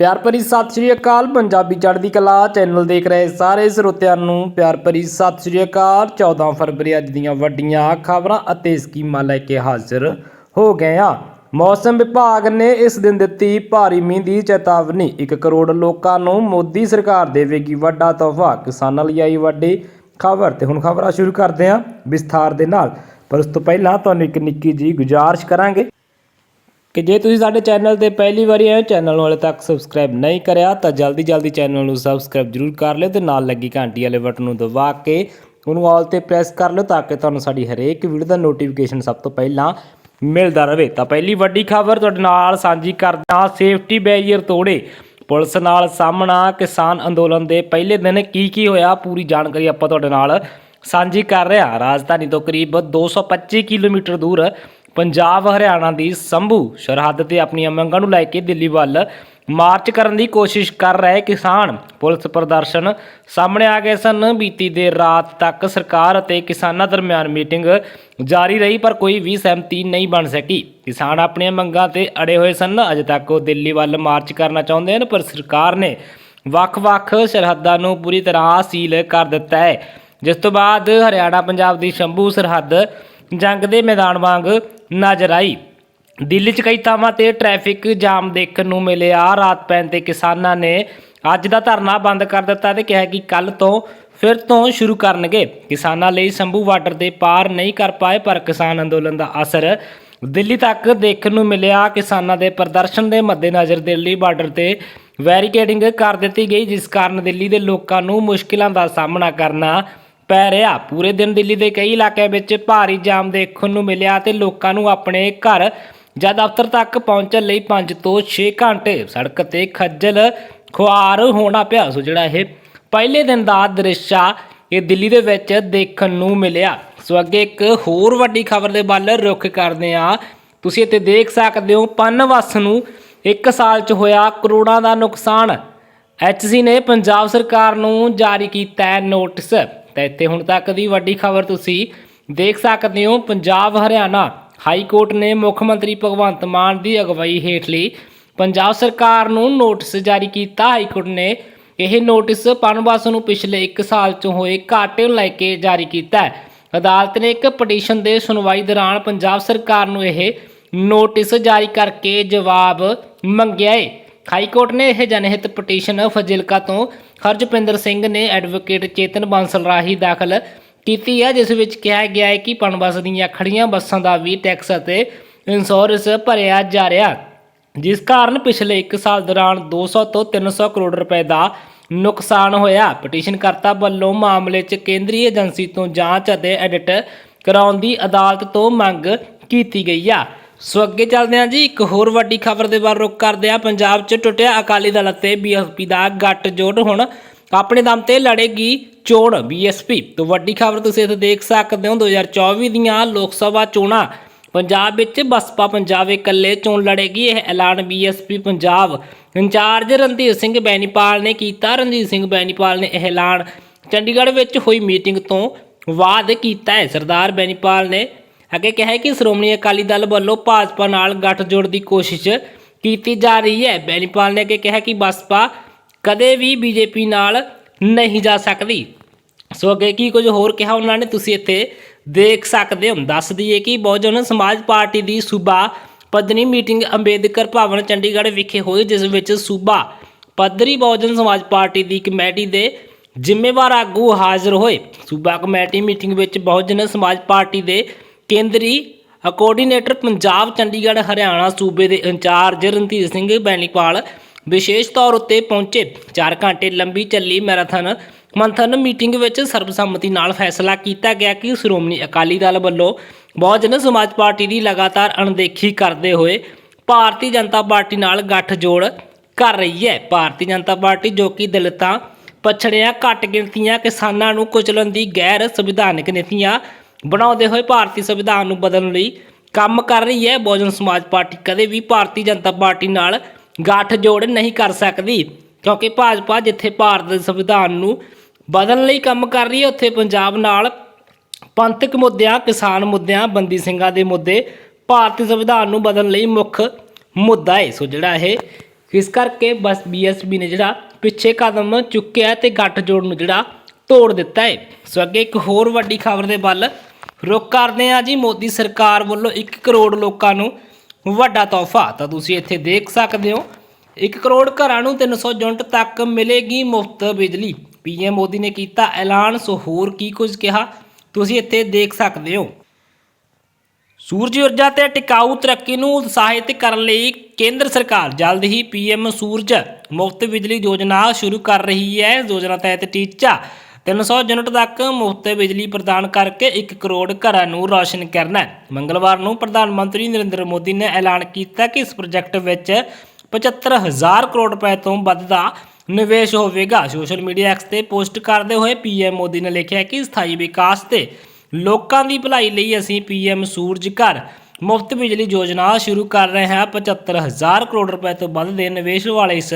ਪਿਆਰ ਭਰੀ ਸਤਿ ਸ਼੍ਰੀ ਅਕਾਲ। ਪੰਜਾਬੀ ਚੜ੍ਹਦੀ ਕਲਾ ਚੈਨਲ ਦੇਖ ਰਹੇ ਸਾਰੇ ਸਰੋਤਿਆਂ ਨੂੰ। ਪਿਆਰ ਭਰੀ ਸਤਿ ਸ਼੍ਰੀ ਅਕਾਲ। 14 ਫਰਵਰੀ ਅੱਜ ਦੀਆਂ ਵੱਡੀਆਂ ਖਬਰਾਂ ਅਤੇ ਸਕੀਮਾਂ ਲੈ ਕੇ ਹਾਜ਼ਰ ਹੋ ਗਏ ਹਾਂ। ਮੌਸਮ ਵਿਭਾਗ ਨੇ ਇਸ ਦਿਨ ਦਿੱਤੀ ਭਾਰੀ ਮੀਂਹ ਦੀ ਚੇਤਾਵਨੀ। 1 ਕਰੋੜ ਲੋਕਾਂ ਨੂੰ ਮੋਦੀ ਸਰਕਾਰ ਦੇਵੇਗੀ ਵੱਡਾ ਤੋਹਫਾ। ਕਿਸਾਨਾਂ ਲਈ ਆਈ ਵੱਡੀ ਖਬਰ ਤੇ ਹੁਣ ਖਬਰਾਂ ਸ਼ੁਰੂ ਕਰਦੇ ਹਾਂ ਵਿਸਥਾਰ ਦੇ ਨਾਲ। ਪਰ ਉਸ ਤੋਂ ਪਹਿਲਾਂ ਤੁਹਾਨੂੰ ਇੱਕ ਨਿੱਕੀ ਜੀ ਗੁਜ਼ਾਰਿਸ਼ ਕਰਾਂਗੇ। ਕਿ ਜੇ ਤੁਸੀਂ ਸਾਡੇ ਚੈਨਲ ਤੇ ਪਹਿਲੀ ਵਾਰੀ ਆਏ ਹੋ, ਚੈਨਲ ਨੂੰ ਹਾਲੇ ਤੱਕ ਸਬਸਕ੍ਰਾਈਬ ਨਹੀਂ ਕਰਿਆ, ਤਾਂ ਜਲਦੀ ਜਲਦੀ ਚੈਨਲ ਨੂੰ ਸਬਸਕ੍ਰਾਈਬ ਜਰੂਰ ਕਰ ਲਿਓ ਤੇ ਨਾਲ ਲੱਗੀ ਘੰਟੀ ਵਾਲੇ ਬਟਨ ਨੂੰ ਦਬਾ ਕੇ ਉਹਨੂੰ ਆਲ ਤੇ ਪ੍ਰੈਸ ਕਰ ਲਿਓ ਤਾਂ ਕਿ ਤੁਹਾਨੂੰ ਸਾਡੀ ਹਰੇਕ ਵੀਡੀਓ ਦਾ ਨੋਟੀਫਿਕੇਸ਼ਨ ਸਭ ਤੋਂ ਪਹਿਲਾਂ ਮਿਲਦਾ ਰਹੇ। ਤਾਂ ਪਹਿਲੀ ਵੱਡੀ ਖਬਰ ਤੁਹਾਡੇ ਨਾਲ ਸਾਂਝੀ ਕਰਦਾ ਸੇਫਟੀ ਬੈਰੀਅਰ ਤੋੜੇ। ਪੁਲਿਸ ਨਾਲ ਸਾਹਮਣਾ, ਕਿਸਾਨ ਅੰਦੋਲਨ ਦੇ ਪਹਿਲੇ ਦਿਨ ਕੀ ਕੀ ਹੋਇਆ, ਪੂਰੀ ਜਾਣਕਾਰੀ ਆਪਾਂ ਤੁਹਾਡੇ ਨਾਲ ਸਾਂਝੀ ਕਰ ਰਹੇ ਹਾਂ। ਰਾਜਧਾਨੀ ਤੋਂ ਕਰੀਬ 225 ਕਿਲੋਮੀਟਰ ਦੂਰ ਪੰਜਾਬ, ਹਰਿਆਣਾ ਦੀ ਸੰਭੂ ਸਰਹੱਦ ਤੇ ਆਪਣੀਆਂ ਮੰਗਾਂ ਨੂੰ ਲੈ ਕੇ ਦਿੱਲੀ ਵੱਲ ਮਾਰਚ ਕਰਨ ਦੀ ਕੋਸ਼ਿਸ਼ ਕਰ ਰਹੇ ਕਿਸਾਨ। ਪੁਲਿਸ ਪ੍ਰਦਰਸ਼ਨ ਸਾਹਮਣੇ ਆ ਗਏ ਸਨ। ਬੀਤੀ ਦੇਰ ਰਾਤ ਤੱਕ ਸਰਕਾਰ ਅਤੇ ਕਿਸਾਨਾਂ ਦਰਮਿਆਨ ਮੀਟਿੰਗ ਜਾਰੀ ਰਹੀ, ਪਰ ਕੋਈ ਵੀ ਸਹਿਮਤੀ ਨਹੀਂ ਬਣ ਸਕੀ। ਕਿਸਾਨ ਆਪਣੀਆਂ ਮੰਗਾਂ ਤੇ ਅੜੇ ਹੋਏ ਸਨ। ਅਜੇ ਤੱਕ ਉਹ ਦਿੱਲੀ ਵੱਲ ਮਾਰਚ ਕਰਨਾ ਚਾਹੁੰਦੇ ਹਨ, ਪਰ ਸਰਕਾਰ ਨੇ ਵੱਖ-ਵੱਖ ਸਰਹੱਦਾਂ ਨੂੰ ਪੂਰੀ ਤਰ੍ਹਾਂ ਸੀਲ ਕਰ ਦਿੱਤਾ ਹੈ। ਜਿਸ ਤੋਂ ਬਾਅਦ ਹਰਿਆਣਾ, ਪੰਜਾਬ ਦੀ ਸ਼ੰਭੂ ਸਰਹੱਦ ਜੰਗ ਦੇ ਮੈਦਾਨ ਵਾਂਗ ਨਜ਼ਰ ਆਈ। ਦਿੱਲੀ 'ਚ ਕਈ ਥਾਵਾਂ ਤੇ ਟ੍ਰੈਫਿਕ ਜਾਮ ਦੇਖਣ ਨੂੰ ਮਿਲਿਆ। ਰਾਤ ਪੈਣ ਤੇ ਕਿਸਾਨਾਂ ਨੇ ਅੱਜ ਦਾ ਧਰਨਾ ਬੰਦ ਕਰ ਦਿੱਤਾ ਤੇ ਕਿਹਾ ਕਿ ਕੱਲ ਤੋਂ ਫਿਰ ਤੋਂ ਸ਼ੁਰੂ ਕਰਨਗੇ। ਕਿਸਾਨਾਂ ਲਈ ਸ਼ੰਭੂ ਬਾਰਡਰ ਦੇ ਪਾਰ ਨਹੀਂ ਕਰ ਪਾਏ, ਪਰ ਕਿਸਾਨ ਅੰਦੋਲਨ ਦਾ ਅਸਰ ਦਿੱਲੀ ਤੱਕ ਦੇਖਣ ਨੂੰ ਮਿਲਿਆ। ਕਿਸਾਨਾਂ ਦੇ ਪ੍ਰਦਰਸ਼ਨ ਦੇ ਮੱਦੇਨਜ਼ਰ ਦਿੱਲੀ ਬਾਰਡਰ ਤੇ ਵੈਰੀਕੇਡਿੰਗ ਕਰ ਦਿੱਤੀ ਗਈ, ਜਿਸ ਕਾਰਨ ਦਿੱਲੀ ਦੇ ਲੋਕਾਂ ਨੂੰ ਮੁਸ਼ਕਿਲਾਂ ਦਾ ਸਾਹਮਣਾ ਕਰਨਾ ਪੈ ਰਿਹਾ। ਪੂਰੇ ਦਿਨ ਦਿੱਲੀ ਦੇ ਕਈ ਇਲਾਕਿਆਂ ਵਿੱਚ ਭਾਰੀ ਜਾਮ ਦੇਖਣ ਨੂੰ ਮਿਲਿਆ ਤੇ ਲੋਕਾਂ ਨੂੰ ਆਪਣੇ ਘਰ ਜਾਂ ਦਫ਼ਤਰ ਤੱਕ ਪਹੁੰਚਣ ਲਈ 5 ਤੋਂ 6 ਘੰਟੇ ਸੜਕ ਤੇ ਖੱਜਲ ਖੁਆਰ ਹੋਣਾ ਪਿਆ। ਸੋ ਜਿਹੜਾ ਇਹ ਪਹਿਲੇ ਦਿਨ ਦਾ ਦ੍ਰਿਸ਼ ਆ, ਇਹ ਦਿੱਲੀ ਦੇ ਵਿੱਚ ਦੇਖਣ ਨੂੰ ਮਿਲਿਆ। ਸੋ ਅੱਗੇ ਇੱਕ ਹੋਰ ਵੱਡੀ ਖਬਰ ਦੇ ਵੱਲ ਰੁਖ ਕਰਦੇ ਆ ਤੁਸੀਂ ਇੱਥੇ ਦੇਖ ਸਕਦੇ ਹੋ ਪਨਵਸ ਨੂੰ 1 ਸਾਲ 'ਚ ਹੋਇਆ ਕਰੋੜਾਂ ਦਾ ਨੁਕਸਾਨ। ਐਚਸੀ ਨੇ ਪੰਜਾਬ ਸਰਕਾਰ ਨੂੰ ਜਾਰੀ ਕੀਤਾ ਨੋਟਿਸ। ਤਾਂ ਇੱਥੇ ਹੁਣ ਤੱਕ ਦੀ ਵੱਡੀ ਖਬਰ ਤੁਸੀਂ ਦੇਖ ਸਕਦੇ ਹੋ, ਪੰਜਾਬ, ਹਰਿਆਣਾ ਹਾਈ ਕੋਰਟ ਨੇ ਮੁੱਖ ਮੰਤਰੀ ਭਗਵੰਤ ਮਾਨ ਦੀ ਅਗਵਾਈ ਹੇਠਲੀ ਪੰਜਾਬ ਸਰਕਾਰ ਨੂੰ ਨੋਟਿਸ ਜਾਰੀ ਕੀਤਾ। ਹਾਈ ਕੋਰਟ ਨੇ ਇਹ ਨੋਟਿਸ ਪਨਵਾਸ ਨੂੰ ਪਿਛਲੇ 1 ਸਾਲ 'ਚ ਹੋਏ ਘਾਟੇ ਨੂੰ ਲੈ ਕੇ ਜਾਰੀ ਕੀਤਾ ਹੈ। ਅਦਾਲਤ ਨੇ ਇੱਕ ਪਟੀਸ਼ਨ ਦੇ ਸੁਣਵਾਈ ਦੌਰਾਨ ਪੰਜਾਬ ਸਰਕਾਰ ਨੂੰ ਇਹ ਨੋਟਿਸ ਜਾਰੀ ਕਰਕੇ ਜਵਾਬ ਮੰਗਿਆ ਹੈ। ਹਾਈ ਕੋਰਟ ਨੇ ਇਹ ਜਨਹਿਤ ਪਟੀਸ਼ਨ ਫਜ਼ਿਲਕਾ ਤੋਂ ਹਰਜਪਿੰਦਰ ਸਿੰਘ ਨੇ ਐਡਵੋਕੇਟ ਚੇਤਨ ਬਾਂਸਲ ਰਾਹੀਂ ਦਾਖਲ ਕੀਤੀ ਹੈ, ਜਿਸ ਵਿੱਚ ਕਿਹਾ ਗਿਆ ਹੈ ਕਿ ਪਨਬਸ ਦੀਆਂ ਖੜੀਆਂ ਬੱਸਾਂ ਦਾ ਵੀ ਟੈਕਸ ਅਤੇ ਇੰਸ਼ੋਰੈਂਸ ਭਰਿਆ ਜਾ ਰਿਹਾ, ਜਿਸ ਕਾਰਨ ਪਿਛਲੇ 1 ਸਾਲ ਦੌਰਾਨ 200 ਤੋਂ 300 ਕਰੋੜ ਰੁਪਏ ਦਾ ਨੁਕਸਾਨ ਹੋਇਆ। ਪਟੀਸ਼ਨਕਰਤਾ ਵੱਲੋਂ ਮਾਮਲੇ 'ਚ ਕੇਂਦਰੀ ਏਜੰਸੀ ਤੋਂ ਜਾਂਚ ਅਤੇ ਐਡਿਟ ਕਰਾਉਣ ਦੀ ਅਦਾਲਤ ਤੋਂ ਮੰਗ ਕੀਤੀ ਗਈ ਆ। ਸੋ ਅੱਗੇ ਚੱਲਦੇ ਹਾਂ ਜੀ, ਇੱਕ ਹੋਰ ਵੱਡੀ ਖਬਰ ਦੇ ਬਾਰੇ ਰੁਕ ਕਰਦੇ ਹਾਂ। ਪੰਜਾਬ 'ਚ ਟੁੱਟਿਆ ਅਕਾਲੀ ਦਲ ਅਤੇ ਬੀਐਸਪੀ ਦਾ ਗੱਠ ਜੋੜ ਹੁਣ ਆਪਣੇ ਦਮ ਤੇ ਲੜੇਗੀ ਚੋਣ ਬੀਐਸਪੀ ਤੋਂ ਵੱਡੀ ਖਬਰ ਤੁਸੀਂ ਇੱਥੇ ਦੇਖ ਸਕਦੇ ਹੋ 2024 ਦੀਆਂ ਲੋਕ ਸਭਾ ਚੋਣਾਂ। ਪੰਜਾਬ ਵਿੱਚ ਬਸਪਾ ਪੰਜਾਬ ਇਕੱਲੇ ਚੋਣ ਲੜੇਗੀ, ਇਹ ਐਲਾਨ BSP Punjab in charge Randhir Singh Bainipal ਨੇ ਕੀਤਾ। ਰਣਧੀਰ ਸਿੰਘ ਬੈਨੀਪਾਲ ਨੇ ਇਹ ਐਲਾਨ ਚੰਡੀਗੜ੍ਹ ਵਿੱਚ ਹੋਈ ਮੀਟਿੰਗ ਤੋਂ ਬਾਅਦ ਕੀਤਾ ਹੈ। ਸਰਦਾਰ ਬੈਨੀਪਾਲ ਨੇ ਅੱਗੇ ਕਿਹਾ ਕਿ ਸ਼੍ਰੋਮਣੀ ਅਕਾਲੀ ਦਲ ਵੱਲੋਂ ਭਾਜਪਾ ਨਾਲ ਗੱਠਜੋੜ ਦੀ ਕੋਸ਼ਿਸ਼ ਕੀਤੀ ਜਾ ਰਹੀ ਹੈ। ਬੈਨੀਪਾਲ ਨੇ ਅੱਗੇ ਕਿਹਾ ਕਿ ਬਸਪਾ ਕਦੇ ਵੀ ਬੀਜੇਪੀ ਨਾਲ ਨਹੀਂ ਜਾ ਸਕਦੀ। ਸੋ ਅੱਗੇ ਕੀ ਕੁਝ ਹੋਰ ਕਿਹਾ ਉਹਨਾਂ ਨੇ, ਤੁਸੀਂ ਇੱਥੇ ਦੇਖ ਸਕਦੇ ਹੋ। ਦੱਸ ਦਈਏ ਕਿ ਬਹੁਜਨ ਸਮਾਜ ਪਾਰਟੀ ਦੀ ਸੂਬਾ ਪੱਧਰੀ ਮੀਟਿੰਗ ਅੰਬੇਦਕਰ ਭਵਨ ਚੰਡੀਗੜ੍ਹ ਵਿਖੇ ਹੋਈ, ਜਿਸ ਵਿੱਚ ਸੂਬਾ ਪੱਧਰੀ ਬਹੁਜਨ ਸਮਾਜ ਪਾਰਟੀ ਦੀ ਕਮੇਟੀ ਦੇ ਜ਼ਿੰਮੇਵਾਰ ਆਗੂ ਹਾਜ਼ਰ ਹੋਏ। ਸੂਬਾ ਕਮੇਟੀ ਮੀਟਿੰਗ ਵਿੱਚ ਬਹੁਜਨ ਸਮਾਜ ਪਾਰਟੀ ਦੇ ਕੇਂਦਰੀ ਕੋਆਰਡੀਨੇਟਰ ਪੰਜਾਬ, ਚੰਡੀਗੜ੍ਹ, ਹਰਿਆਣਾ, ਸੂਬੇ ਦੇ ਇੰਚਾਰਜ ਰਣਧੀਰ ਸਿੰਘ ਬੈਨੀਪਾਲ ਵਿਸ਼ੇਸ਼ ਤੌਰ ਉੱਤੇ ਪਹੁੰਚੇ। 4 ਘੰਟੇ ਲੰਬੀ ਚੱਲੀ ਮੈਰਾਥਨ ਮੰਥਨ ਮੀਟਿੰਗ ਵਿੱਚ ਸਰਬਸੰਮਤੀ ਨਾਲ ਫੈਸਲਾ ਕੀਤਾ ਗਿਆ ਕਿ ਸ਼੍ਰੋਮਣੀ ਅਕਾਲੀ ਦਲ ਵੱਲੋਂ ਬਹੁਜਨ ਸਮਾਜ ਪਾਰਟੀ ਦੀ ਲਗਾਤਾਰ ਅਣਦੇਖੀ ਕਰਦੇ ਹੋਏ ਭਾਰਤੀ ਜਨਤਾ ਪਾਰਟੀ ਨਾਲ ਗੱਠਜੋੜ ਕਰ ਰਹੀ ਹੈ। ਭਾਰਤੀ ਜਨਤਾ ਪਾਰਟੀ ਜੋ ਕਿ ਦਲਿਤਾਂ, ਪਛੜਿਆ, ਘੱਟ ਗਿਣਤੀਆਂ ਕਿਸਾਨਾਂ ਨੂੰ ਕੁਚਲਣ ਦੀ ਗੈਰ ਸੰਵਿਧਾਨਕ ਨੀਤੀਆਂ ਬਣਾਉਂਦੇ ਹੋਏ ਭਾਰਤੀ ਸੰਵਿਧਾਨ ਨੂੰ ਬਦਲਣ ਲਈ ਕੰਮ ਕਰ ਰਹੀ ਹੈ। ਬਹੁਜਨ ਸਮਾਜ ਪਾਰਟੀ ਕਦੇ ਵੀ ਭਾਰਤੀ ਜਨਤਾ ਪਾਰਟੀ ਨਾਲ ਗੱਠਜੋੜ ਨਹੀਂ ਕਰ ਸਕਦੀ, ਕਿਉਂਕਿ ਭਾਜਪਾ ਜਿੱਥੇ ਭਾਰਤ ਦੇ ਸੰਵਿਧਾਨ ਨੂੰ ਬਦਲਣ ਲਈ ਕੰਮ ਕਰ ਰਹੀ ਹੈ, ਉੱਥੇ ਪੰਜਾਬ ਨਾਲ ਪੰਥਕ ਮੁੱਦਿਆਂ, ਕਿਸਾਨ ਮੁੱਦਿਆਂ, ਬੰਦੀ ਸਿੰਘਾਂ ਦੇ ਮੁੱਦੇ ਭਾਰਤੀ ਸੰਵਿਧਾਨ ਨੂੰ ਬਦਲਣ ਲਈ ਮੁੱਖ ਮੁੱਦਾ ਹੈ। ਸੋ ਜਿਹੜਾ ਇਹ, ਇਸ ਕਰਕੇ ਬਸ ਬੀਐਸਪੀ ਨੇ ਜਿਹੜਾ ਪਿੱਛੇ ਕਦਮ ਚੁੱਕਿਆ ਤੇ ਗੱਠ ਜੋੜ ਨੂੰ ਜਿਹੜਾ ਤੋੜ ਦਿੱਤਾ ਹੈ। ਸੋ ਅੱਗੇ ਇੱਕ ਹੋਰ ਵੱਡੀ ਖਬਰ ਦੇ ਵੱਲ ਰੁਕ ਕਰਦੇ ਹਾਂ ਜੀ, ਮੋਦੀ ਸਰਕਾਰ ਵੱਲੋਂ 1 ਕਰੋੜ ਲੋਕਾਂ ਨੂੰ ਵੱਡਾ ਤੋਹਫਾ। ਤਾਂ ਤੁਸੀਂ ਇੱਥੇ ਦੇਖ ਸਕਦੇ ਹੋ 1 ਕਰੋੜ ਘਰਾਂ ਨੂੰ 300 ਯੂਨਿਟ ਤੱਕ ਮਿਲੇਗੀ ਮੁਫਤ ਬਿਜਲੀ। ਪੀਐਮ ਮੋਦੀ ਨੇ ਕੀਤਾ ਐਲਾਨ, ਸੋ ਹੋਰ ਕੀ ਕੁਝ ਕਿਹਾ, ਤੁਸੀਂ ਇੱਥੇ ਦੇਖ ਸਕਦੇ ਹੋ। ਸੂਰਜ ਊਰਜਾ ਤੇ ਟਿਕਾਊ ਤਰੱਕੀ ਨੂੰ ਉਤਸ਼ਾਹਿਤ ਕਰਨ ਲਈ ਕੇਂਦਰ ਸਰਕਾਰ ਜਲਦ ਹੀ ਪੀਐਮ ਸੂਰਜ ਮੁਫਤ ਬਿਜਲੀ ਯੋਜਨਾ ਸ਼ੁਰੂ ਕਰ ਰਹੀ ਹੈ। ਯੋਜਨਾ ਤਹਿਤ ਟੀਚਾ 300 ਯੂਨਿਟ ਤੱਕ ਮੁਫਤ ਬਿਜਲੀ ਪ੍ਰਦਾਨ ਕਰਕੇ 1 ਕਰੋੜ ਘਰਾਂ ਨੂੰ ਰੋਸ਼ਨ ਕਰਨਾ ਹੈ। ਮੰਗਲਵਾਰ ਨੂੰ ਪ੍ਰਧਾਨ ਮੰਤਰੀ ਨਰਿੰਦਰ ਮੋਦੀ ਨੇ ਐਲਾਨ ਕੀਤਾ ਕਿ ਇਸ ਪ੍ਰੋਜੈਕਟ ਵਿੱਚ 75000 ਕਰੋੜ ਰੁਪਏ ਤੋਂ ਵੱਧ ਦਾ ਨਿਵੇਸ਼ ਹੋਵੇਗਾ। ਸੋਸ਼ਲ ਮੀਡੀਆ ਐਕਸ ਤੇ ਪੋਸਟ ਕਰਦੇ ਹੋਏ ਪੀਐਮ ਮੋਦੀ ਨੇ ਲਿਖਿਆ ਕਿ ਸਥਾਈ ਵਿਕਾਸ ਤੇ ਲੋਕਾਂ ਦੀ ਭਲਾਈ ਲਈ ਅਸੀਂ ਪੀਐਮ ਸੂਰਜ ਘਰ ਮੁਫਤ ਬਿਜਲੀ ਯੋਜਨਾ ਸ਼ੁਰੂ ਕਰ ਰਹੇ ਹਾਂ। 75000 ਕਰੋੜ ਰੁਪਏ ਤੋਂ ਵੱਧ ਦੇ ਨਿਵੇਸ਼ ਵਾਲੇ ਇਸ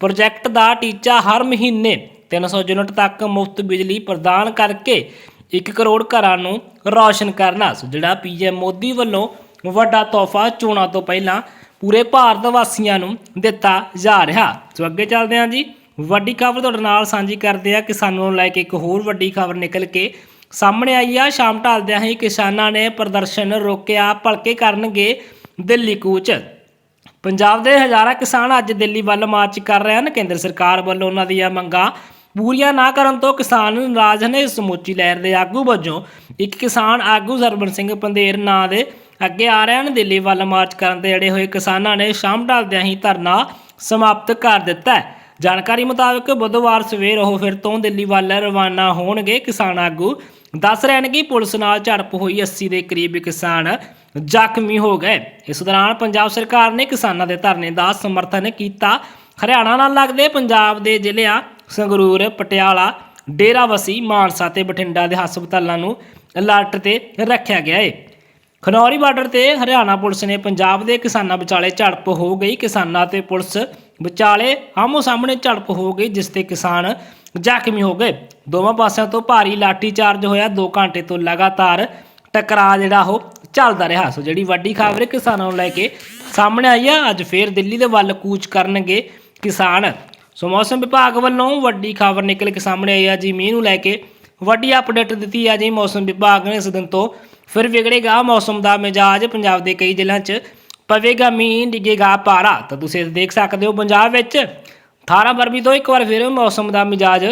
ਪ੍ਰੋਜੈਕਟ ਦਾ ਟੀਚਾ ਹਰ ਮਹੀਨੇ 300 ਯੂਨਿਟ ਤੱਕ ਮੁਫਤ ਬਿਜਲੀ ਪ੍ਰਦਾਨ ਕਰਕੇ 1 ਕਰੋੜ ਘਰਾਂ ਨੂੰ ਰੌਸ਼ਨ ਕਰਨਾ। ਸੋ ਜਿਹੜਾ ਪੀਐਮ ਮੋਦੀ ਵੱਲੋਂ ਵੱਡਾ ਤੋਹਫਾ ਚੋਣਾਂ ਤੋਂ ਪਹਿਲਾਂ ਪੂਰੇ ਭਾਰਤ ਵਾਸੀਆਂ ਨੂੰ ਦਿੱਤਾ ਜਾ ਰਿਹਾ। ਸੋ ਅੱਗੇ ਚੱਲਦੇ ਹਾਂ ਜੀ। ਵੱਡੀ ਖਬਰ ਤੁਹਾਡੇ ਨਾਲ ਸਾਂਝੀ ਕਰਦੇ ਆ ਕਿਸਾਨਾਂ ਨੂੰ ਲੈ ਕੇ ਇੱਕ ਹੋਰ ਵੱਡੀ ਖਬਰ ਨਿਕਲ ਕੇ ਸਾਹਮਣੇ ਆਈ ਆ। ਸ਼ਾਮ ਢਲਦਿਆਂ ਹੀ ਕਿਸਾਨਾਂ ਨੇ ਪ੍ਰਦਰਸ਼ਨ ਰੋਕਿਆ। ਭਲਕੇ ਕਰਨਗੇ ਦਿੱਲੀ ਕੂਚ। ਪੰਜਾਬ ਦੇ ਹਜ਼ਾਰਾਂ ਕਿਸਾਨ ਅੱਜ ਦਿੱਲੀ ਵੱਲ ਮਾਰਚ ਕਰ ਰਹੇ ਹਨ। ਕੇਂਦਰ ਸਰਕਾਰ ਵੱਲੋਂ ਉਹਨਾਂ ਦੀਆਂ ਮੰਗਾਂ ਪੂਰੀਆਂ ਨਾ ਕਰਨ ਤੋਂ ਕਿਸਾਨ ਨਾਰਾਜ਼ ਨੇ ਸਮੁੱਚੀ ਲਹਿਰ ਦੇ ਆਗੂ ਵਜੋਂ। ਇੱਕ ਕਿਸਾਨ ਆਗੂ ਸਰਬਨ ਸਿੰਘ ਪੰਧੇਰ ਨਾਂ ਦੇ ਅੱਗੇ ਆ ਰਹੇ ਹਨ ਦਿੱਲੀ ਵੱਲ ਮਾਰਚ ਕਰਨ ਦੇ ਅੜੇ ਹੋਏ ਕਿਸਾਨਾਂ ਨੇ ਸ਼ਾਮ ਢਲਦਿਆਂ ਹੀ ਧਰਨਾ ਸਮਾਪਤ ਕਰ ਦਿੱਤਾ ਹੈ। ਜਾਣਕਾਰੀ ਮੁਤਾਬਕ ਬੁੱਧਵਾਰ ਸਵੇਰ ਉਹ ਫਿਰ ਤੋਂ ਦਿੱਲੀ ਵੱਲ ਰਵਾਨਾ ਹੋਣਗੇ। ਕਿਸਾਨ ਆਗੂ ਦੱਸ ਰਹੇ ਹਨ ਕਿ ਪੁਲਿਸ ਨਾਲ ਝੜਪ ਹੋਈ 80 ਦੇ ਕਰੀਬ ਕਿਸਾਨ ਜ਼ਖਮੀ ਹੋ ਗਏ। ਇਸ ਦੌਰਾਨ ਪੰਜਾਬ ਸਰਕਾਰ ਨੇ ਕਿਸਾਨਾਂ ਦੇ ਧਰਨੇ ਦਾ ਸਮਰਥਨ ਕੀਤਾ। ਹਰਿਆਣਾ ਨਾਲ ਲੱਗਦੇ ਪੰਜਾਬ ਦੇ ਜ਼ਿਲ੍ਹਿਆਂ ਸੰਗਰੂਰ, ਪਟਿਆਲਾ ਡੇਰਾਵਸੀ ਮਾਨਸਾ ਤੇ ਬਠਿੰਡਾ ਦੇ ਹਸਪਤਾਲਾਂ ਨੂੰ ਅਲਰਟ ਤੇ ਰੱਖਿਆ ਗਿਆ ਹੈ ਖਨੌਰੀ ਬਾਰਡਰ ਤੇ ਹਰਿਆਣਾ ਪੁਲਿਸ ਨੇ ਪੰਜਾਬ ਦੇ ਕਿਸਾਨਾਂ ਵਿਚਾਲੇ ਝੜਪ ਹੋ ਗਈ। ਕਿਸਾਨਾਂ ਤੇ ਪੁਲਿਸ ਵਿਚਾਲੇ ਆਮੋ ਸਾਹਮਣੇ ਝੜਪ ਹੋ ਗਈ, ਜਿਸ ਤੇ ਕਿਸਾਨ ਜ਼ਖਮੀ ਹੋ ਗਏ। ਦੋਵਾਂ ਪਾਸਿਆਂ ਤੋਂ ਭਾਰੀ ਲਾਠੀ ਚਾਰਜ ਹੋਇਆ। 2 ਘੰਟੇ ਤੋਂ ਲਗਾਤਾਰ ਟਕਰਾਅ ਜਿਹੜਾ ਉਹ ਚੱਲਦਾ ਰਿਹਾ। ਸੋ ਜਿਹੜੀ ਵੱਡੀ ਖਬਰ ਕਿਸਾਨਾਂ ਨੂੰ ਲੈ ਕੇ ਸਾਹਮਣੇ ਆਈ ਆ, ਅੱਜ ਫੇਰ ਦਿੱਲੀ ਦੇ ਵੱਲ ਕੂਚ ਕਰਨਗੇ ਕਿਸਾਨ। ਸੋ ਮੌਸਮ ਵਿਭਾਗ ਵੱਲੋਂ ਵੱਡੀ ਖਬਰ ਨਿਕਲ ਕੇ ਸਾਹਮਣੇ ਆਈ ਆ ਜੀ। ਮੀਂਹ ਨੂੰ ਲੈ ਕੇ ਵੱਡੀ ਅਪਡੇਟ ਦਿੱਤੀ ਆ ਜੀ ਮੌਸਮ ਵਿਭਾਗ ਨੇ। ਇਸ ਦਿਨ ਤੋਂ ਫਿਰ ਵਿਗੜੇਗਾ ਮੌਸਮ ਦਾ ਮਿਜਾਜ। ਪੰਜਾਬ ਦੇ ਕਈ ਜ਼ਿਲ੍ਹਿਆਂ 'ਚ ਪਵੇਗਾ ਮੀਂਹ, ਡਿੱਗੇਗਾ ਪਾਰਾ। ਤਾਂ ਤੁਸੀਂ ਦੇਖ ਸਕਦੇ ਹੋ ਪੰਜਾਬ ਵਿੱਚ। 18 ਫਰਵਰੀ ਤੋਂ ਇੱਕ ਵਾਰ ਫਿਰ ਮੌਸਮ ਦਾ ਮਿਜਾਜ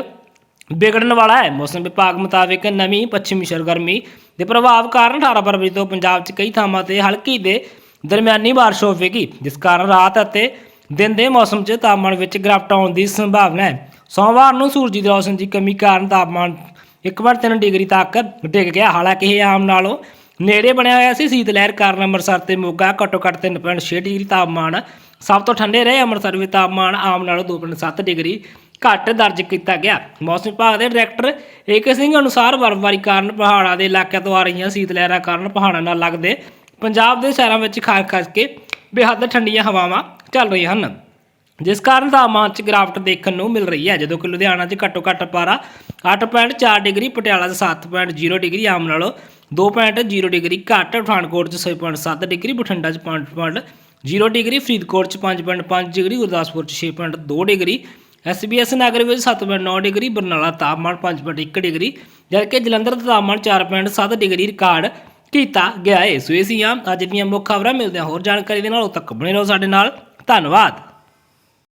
ਵਿਗੜਨ ਵਾਲਾ ਹੈ। ਮੌਸਮ ਵਿਭਾਗ ਮੁਤਾਬਕ ਨਵੀਂ, ਪੱਛਮੀ ਸਰਗਰਮੀ ਦੇ ਪ੍ਰਭਾਵ ਕਾਰਨ 18 ਫਰਵਰੀ ਤੋਂ ਪੰਜਾਬ 'ਚ ਕਈ ਥਾਵਾਂ ਤੇ ਹਲਕੀ ਦੇ ਦਰਮਿਆਨੀ ਬਾਰਿਸ਼ ਹੋਵੇਗੀ। ਜਿਸ ਕਾਰਨ ਰਾਤ ਅਤੇ ਦਿਨ ਦੇ ਮੌਸਮ 'ਚ ਤਾਪਮਾਨ ਵਿੱਚ ਗਿਰਾਵਟ ਆਉਣ ਦੀ ਸੰਭਾਵਨਾ ਹੈ। ਸੋਮਵਾਰ ਨੂੰ ਸੂਰਜੀ ਦੀ ਰੋਸ਼ਨੀ ਦੀ ਕਮੀ ਕਾਰਨ ਤਾਪਮਾਨ ਇੱਕ ਵਾਰ 3 ਡਿਗਰੀ ਤੱਕ ਡਿੱਗ ਗਿਆ। ਹਾਲਾਂਕਿ ਇਹ ਆਮ ਨਾਲੋਂ ਨੇੜੇ ਬਣਿਆ ਹੋਇਆ ਸੀ। ਸੀਤ ਲਹਿਰ ਕਾਰਨ ਅੰਮ੍ਰਿਤਸਰ ਤੇ ਮੋਗਾ ਘੱਟੋ ਘੱਟ 3.6 ਡਿਗਰੀ ਤਾਪਮਾਨ, ਸਭ ਤੋਂ ਠੰਡੇ ਰਹੇ ਅੰਮ੍ਰਿਤਸਰ ਵਿੱਚ ਤਾਪਮਾਨ ਆਮ ਨਾਲੋਂ 2.7 ਡਿਗਰੀ ਘੱਟ ਦਰਜ ਕੀਤਾ ਗਿਆ। ਮੌਸਮ ਵਿਭਾਗ ਦੇ ਡਾਇਰੈਕਟਰ ਏਕੇ ਸਿੰਘ ਅਨੁਸਾਰ ਬਰਫ਼ਬਾਰੀ ਕਾਰਨ ਪਹਾੜਾਂ ਦੇ ਇਲਾਕਿਆਂ ਤੋਂ ਆ ਰਹੀਆਂ ਸੀਤ ਲਹਿਰਾਂ ਕਾਰਨ ਪਹਾੜਾਂ ਨਾਲ ਲੱਗਦੇ ਪੰਜਾਬ ਦੇ ਸ਼ਹਿਰਾਂ ਵਿੱਚ ਖਾਸ ਕਰਕੇ ਬੇਹੱਦ ਠੰਡੀਆਂ ਹਵਾਵਾਂ ਚੱਲ ਰਹੀਆਂ ਹਨ। ਜਿਸ ਕਾਰਨ ਤਾਪਮਾਨ 'ਚ ਗਿਰਾਵਟ ਦੇਖਣ ਨੂੰ ਮਿਲ ਰਹੀ ਹੈ। ਜਦੋਂ ਕਿ ਲੁਧਿਆਣਾ 'ਚ ਘੱਟੋ ਘੱਟ ਪਾਰਾ 8.4 ਡਿਗਰੀ, ਪਟਿਆਲਾ 'ਚ 7.0 ਡਿਗਰੀ, ਆਮ ਨਾਲੋਂ 2.0 ਡਿਗਰੀ ਘੱਟ, ਪਠਾਨਕੋਟ 'ਚ 6.7 ਡਿਗਰੀ, ਬਠਿੰਡਾ 'ਚ 5.0 ਡਿਗਰੀ, ਫਰੀਦਕੋਟ 'ਚ 5.5 ਡਿਗਰੀ, ਗੁਰਦਾਸਪੁਰ 'ਚ 6.2 ਡਿਗਰੀ ਐਸਬੀਐਸ ਨਗਰ ਵਿੱਚ 7.9 ਡਿਗਰੀ, ਬਰਨਾਲਾ ਤਾਪਮਾਨ 5.1 ਡਿਗਰੀ, ਜਦਕਿ ਜਲੰਧਰ ਦਾ ਤਾਪਮਾਨ 4.7 ਡਿਗਰੀ ਰਿਕਾਰਡ ਕੀਤਾ ਗਿਆ ਹੈ। ਸੋ ਇਹ ਸੀ ਅੱਜ ਦੀਆਂ ਮੁੱਖ ਖਬਰਾਂ ਮਿਲਦੇ ਹਾਂ ਹੋਰ ਜਾਣਕਾਰੀ ਦੇ ਨਾਲ ਉਦੋਂ ਤੱਕ ਬਣੇ ਰਹੋ ਸਾਡੇ ਨਾਲ। ਧੰਨਵਾਦ।